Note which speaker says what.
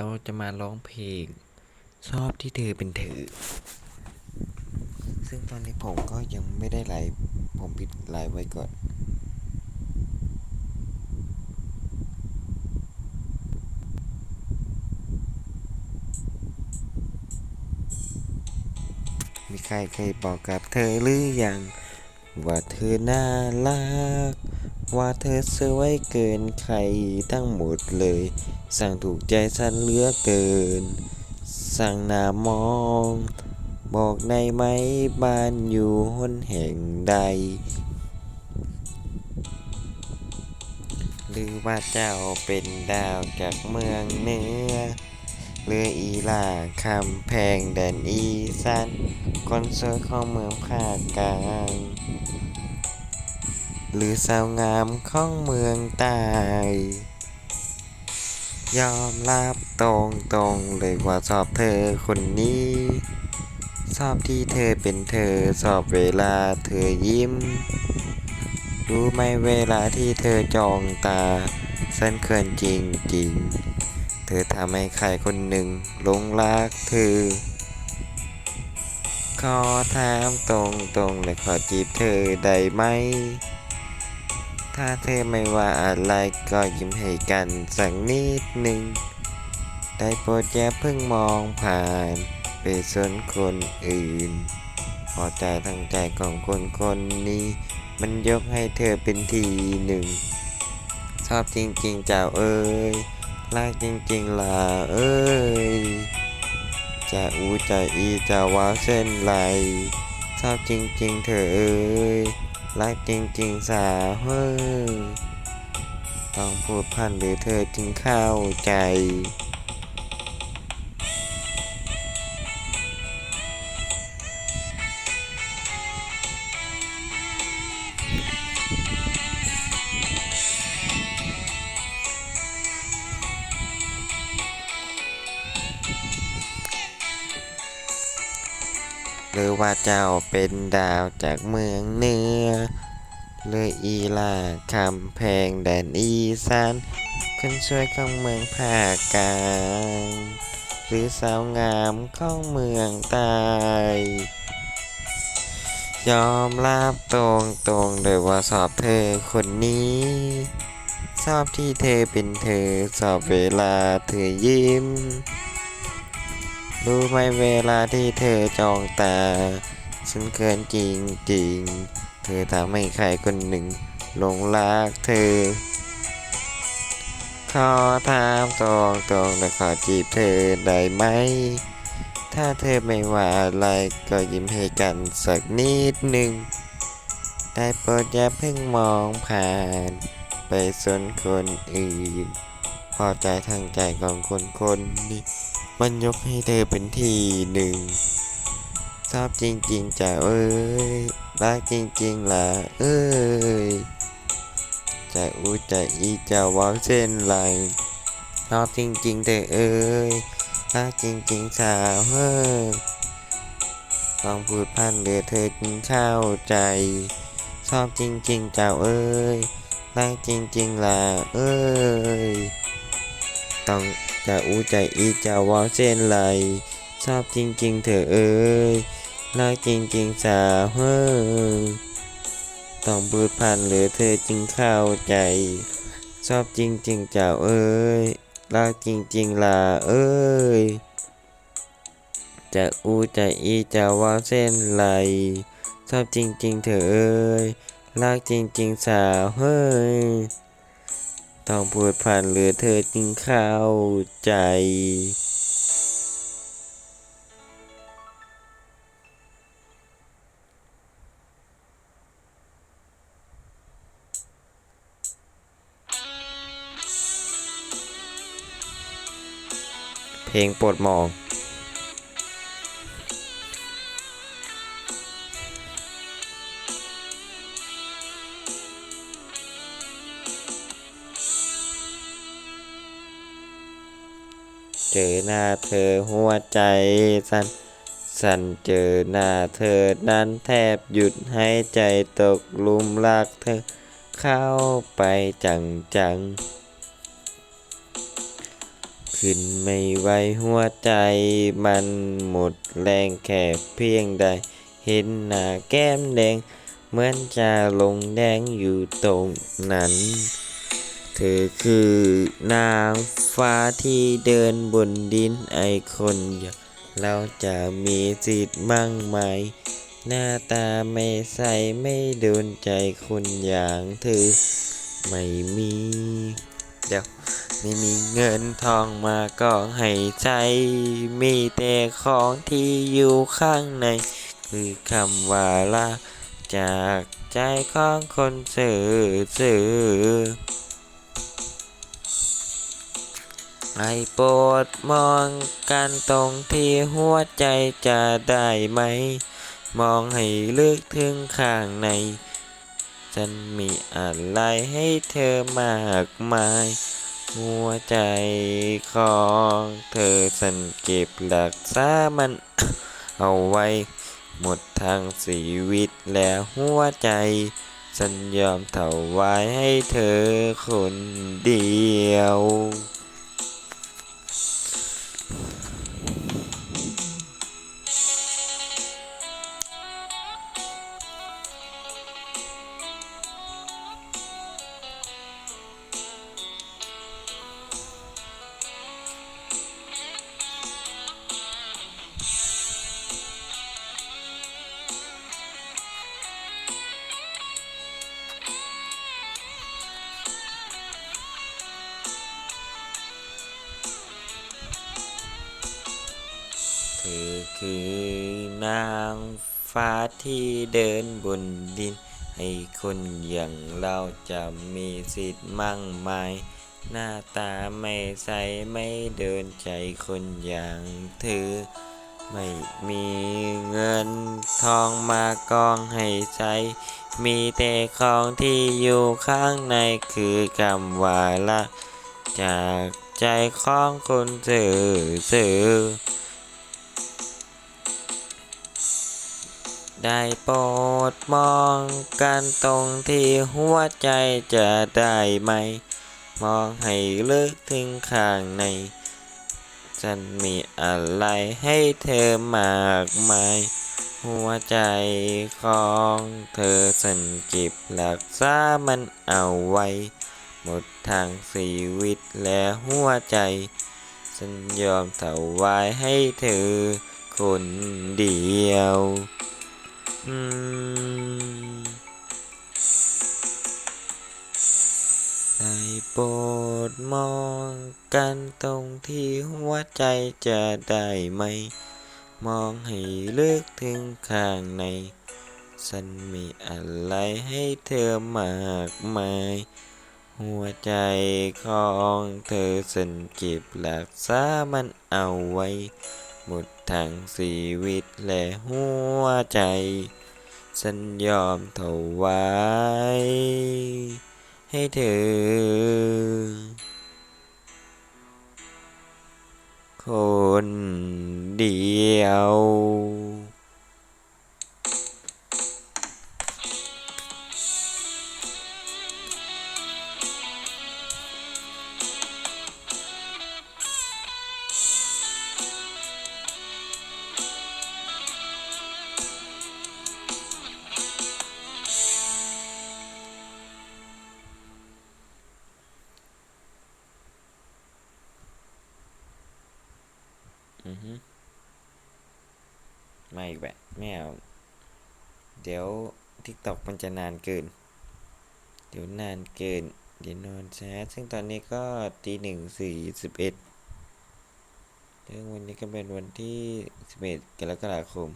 Speaker 1: เราจะมาร้องเพลง ชอบที่เธอเป็นเธอ ซึ่งตอนนี้ผมก็ยังไม่ได้ไลฟ์ผมปิดไลฟ์ไว้ก่อน มีใครเคยบอกกับเธอหรือยัง ว่าเธอน่ารัก ว่าเธอสวยเกินใครทั้งหมดเลย สั่งถูกใจฉันเหลือเกิน สั่งหน้ามอง บอกได้ไหมบ้านอยู่หนแห่งใด หรือว่าเจ้าเป็นดาวจากเมืองเหนือเรืออีลาคำแพงแดนอีสานคนสวยของเมืองภาคกลาง หรือสาวงามของเมืองใต้ยอมรับตรงตรงๆเลยว่าชอบเธอคนนี้ ชอบที่เธอเป็นเธอชอบเวลาเธอยิ้ม รู้ไหมเวลาที่เธอจองตาฉันเขินจริงจริงๆเธอทำให้ใครคนหนึ่งหลงรักเธอ ขอถามตรงตรงๆและขอจีบเธอได้ไหม ถ้าเธอไม่ว่าอะไรก็ยิ้มให้กันสักนิดหนึ่งได้โปรดอย่าเพิ่งมองผ่านไปสนคนอื่น พอใจทั้งใจของคนคนนี้ มันยกให้เธอเป็นทีหนึ่ง ชอบจริงๆเจ้าเอ้ยรักจริงๆล่ะเอ้ยจะอูจะอีจะว้าเส้นไหลชอบจริงๆเธอเอ้ย รักจริงๆสาวเฮ้ยต้องพูดพันหรือเธอจึงเข้าใจ หรือว่าเจ้าเป็นดาวจากเมืองเหนือเลยอีลาคำแพงแดนอีสานคนช่วยของเมืองภาคกลางหรือสาวงามของเมืองใต้ยอมรับตรงตรงๆเลยว่าชอบเธอคนนี้ชอบที่เธอเป็นเธอชอบเวลาเธอยิ้ม รู้ไหมเวลาที่เธอจองตา ฉันเกินจริงจริง เธอทำให้ใครคนหนึ่งหลงรักเธอ ขอถามตรงตรงและขอจีบเธอได้ไหม ถ้าเธอไม่ว่าอะไรก็ยิ้มให้กันสักนิดหนึ่ง ได้โปรดอย่าเพิ่งมองผ่าน ไปสนคนอื่น พอใจทางใจของคนคนนี้ มันยกให้เธอเป็นที่หนึ่งชอบจริงๆจ้ะเอ้ยรักจริงๆล่ะเอ้ยจะอูจะอีจะวางเส้นไหลชอบจริงๆเธอเอ้ยรักจริงๆสาวเฮ้ยต้องพูดพันเหลือเธอจึงเข้าใจ ชอบจริงๆเจ้าเอ้ยรักจริงๆล่ะเอ้ยต้อง จะอูใจอีจะวางเส้นไหลชอบจริงๆเธอเอ้ยรักจริงๆสาวเฮ้ยต้องพูดพันหรือเธอจึงเข้าใจ ชอบจริงๆเจ้าเอ้ยรักจริงๆล่ะเอ้ยจะอูจะอีจะวางเส้นไหลชอบจริงๆเธอเอ้ยรักจริงๆสาวเฮ้ย ต้องพูดผ่านหรือเธอจึงเข้าใจ เพลงปวดหมอง เจอหน้าเธอหัวใจสั่นสั่นเจอหน้าเธอนั้นแทบหยุดหายใจตกลุมรักเธอเข้าไปจังจัง ขึ้นไม่ไหวหัวใจมันหมดแรงแค่เพียงใด เห็นหน้าแก้มแดง เหมือนจะลงแดงอยู่ตรงนั้น เธอคือนางฟ้าที่เดินบนดินไอคนอย่างเราจะมีสิทธิ์มั่งไหม หน้าตาไม่ใสไม่โดนใจคนอย่างเธอ ไม่มี เดี๋ยวไม่มีเงินทองมาก็ให้ใจ มีแต่ของที่อยู่ข้างใน คือคำว่าลาจากใจของคนสื่อสื่อ ให้โปรดมองกันตรงที่หัวใจจะได้ไหม มองให้ลึกถึงข้างใน ฉันมีอะไรให้เธอมากมาย หัวใจของเธอฉันเก็บรักษามันเอาไว้ หมดทางชีวิตแล้วหัวใจ ฉันยอมถวายให้เธอคนเดียว เธอคือนางฟ้าที่เดินบนดิน ให้คนอย่างเราจะมีสิทธิ์มั่งไหมายหน้าตาไม่ใสไม่เดินใจคนอย่างเธอ ไม่มีเงินทองมากองให้ใช้ มีแต่ของที่อยู่ข้างในคือคำว่าละ จากใจของคนสื่อสื่อ ได้โปรดมองกันตรงที่หัวใจจะได้ไหม มองให้ลึกถึงข้างใน ฉันมีอะไรให้เธอมากมาย หัวใจของเธอฉันเก็บรักษามันเอาไว้ หมดทางชีวิตและหัวใจ ฉันยอมถวายให้เธอคนเดียว อืมได้โปรดมองกันตรงที่หัวใจจะได้ไหม มองให้ลึกถึงข้างใน ฉันมีอะไรให้เธอมากมาย หัวใจของเธอฉันเก็บรักษามันเอาไว้ หมดทางชีวิตและหัวใจ ฉันยอมถวายให้เธอ คนเดียว ไม่อีกแบบไม่เอาเดี๋ยวทิกตอกมันจะนานเกิน เดี๋ยวนานเกิน เดี๋ยวนอนช้าซึ่งตอนนี้ก็ตีหนึ่งสี่สิบเอ็ดซึ่งวันนี้ก็เป็นวันที่สิบเอ็ดกรกฎาคม